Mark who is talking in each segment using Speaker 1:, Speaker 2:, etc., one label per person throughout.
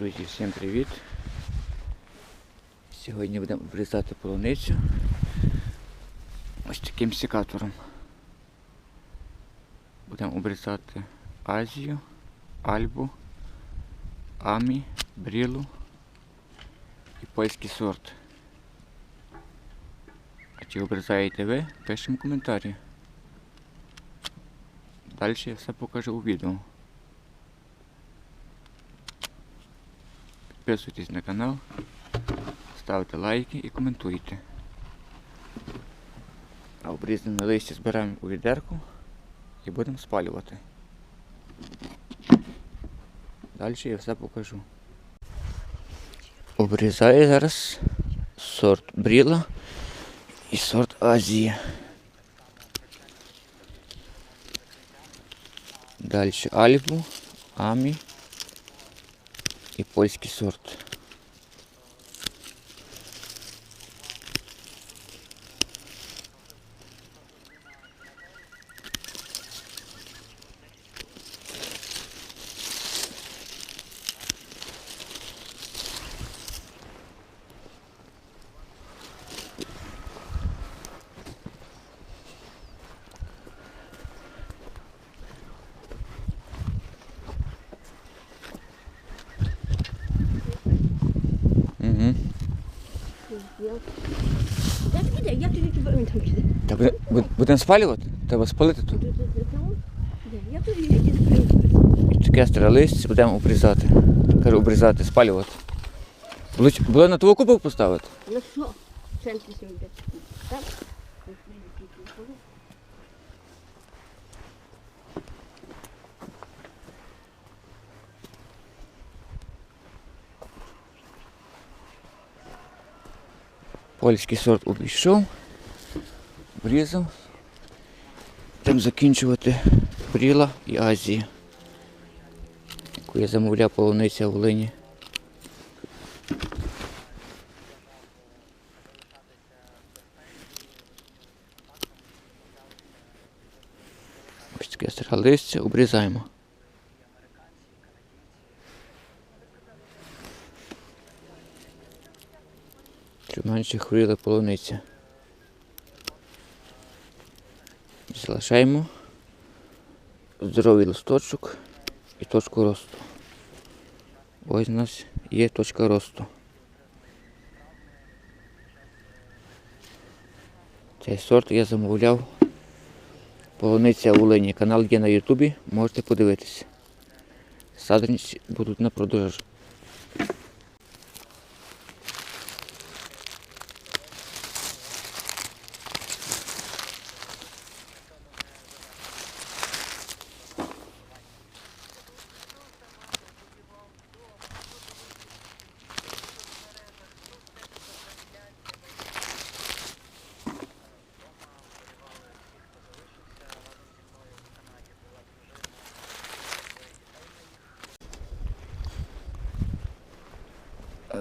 Speaker 1: Друзі, всім привіт! Сьогодні будемо обрізати полуницю ось таким секатором. Будемо обрізати Азію, Альбу, Амі, Брілу і польський сорт. А чи обрізаєте ви? Пишемо коментарі. Далі я все покажу у відео. Підписуйтесь на канал, ставте лайки і коментуйте. А обрізане листя збираємо у відерку і будемо спалювати. Далі я все покажу. Обрізаю зараз сорт Бріла і сорт Азія. Далі Альбу, Амі і польський сорт. Та буде- буде- будемо спалювати? Треба спалити тут. Таке листя будемо обрізати. Кажу, обрізати, спалювати. Було, було на твою купу поставити?
Speaker 2: Ну що? Центрі сьогодні. Так?
Speaker 1: Польський сорт обійшов, обрізав. Будемо закінчувати Бріла і Азія, яку я замовляв полуниця в Волині. Ось таке старе листя, обрізаємо. Щоб менше хворіла полуниця. Залишаємо здоровий листочок і точку росту. Ось у нас є точка росту. Цей сорт я замовляв. Полуниця у Лині. Канал є на Ютубі, можете подивитися. Саджанці будуть на продаж.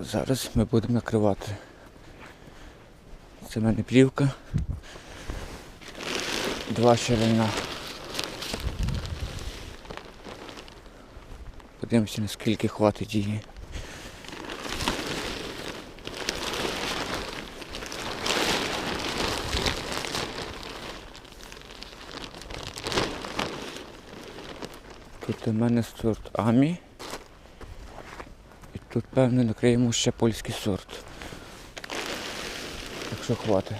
Speaker 1: Зараз ми будемо накривати. Це в мене плівка. Два ширина. Подивимося, наскільки хватить її. Тут у мене сорт Амі. Тут, певно, накриємо ще польський сорт. Якщо хватить.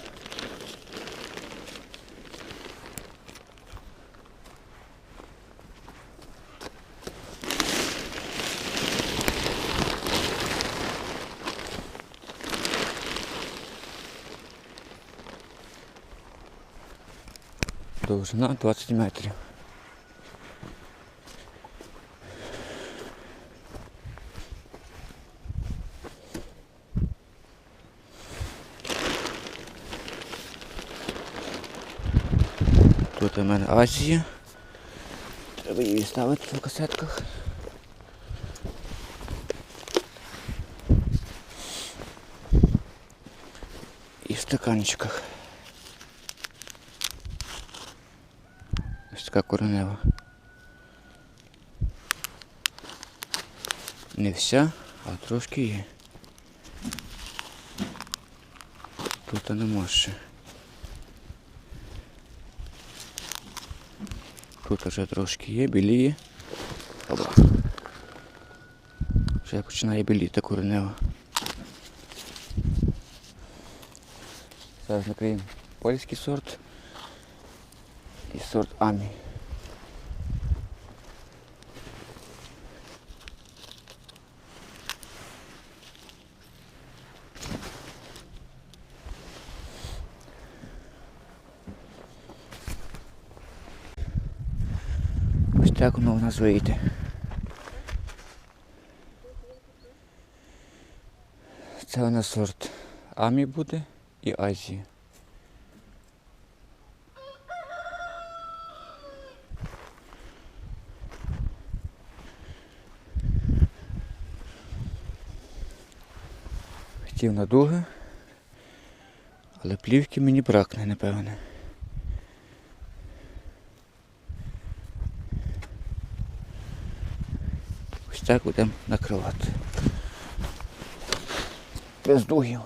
Speaker 1: Довжина 20 метрів. Тут у мене Азія. Треба її ставити в касетках. І в стаканчиках. Ось така коренева. Не вся, А трошки є. Тут нема ще. Тут вже трошки є, біліє. Опа. Вже починає біліти коренево. Зараз накриємо польський сорт і сорт Амі. Так воно у нас вийде. Це у нас сорт Амі буде і Азія. Хотів на дуги, але плівки мені бракне, напевне. Ось так будемо накривати. Без дугів.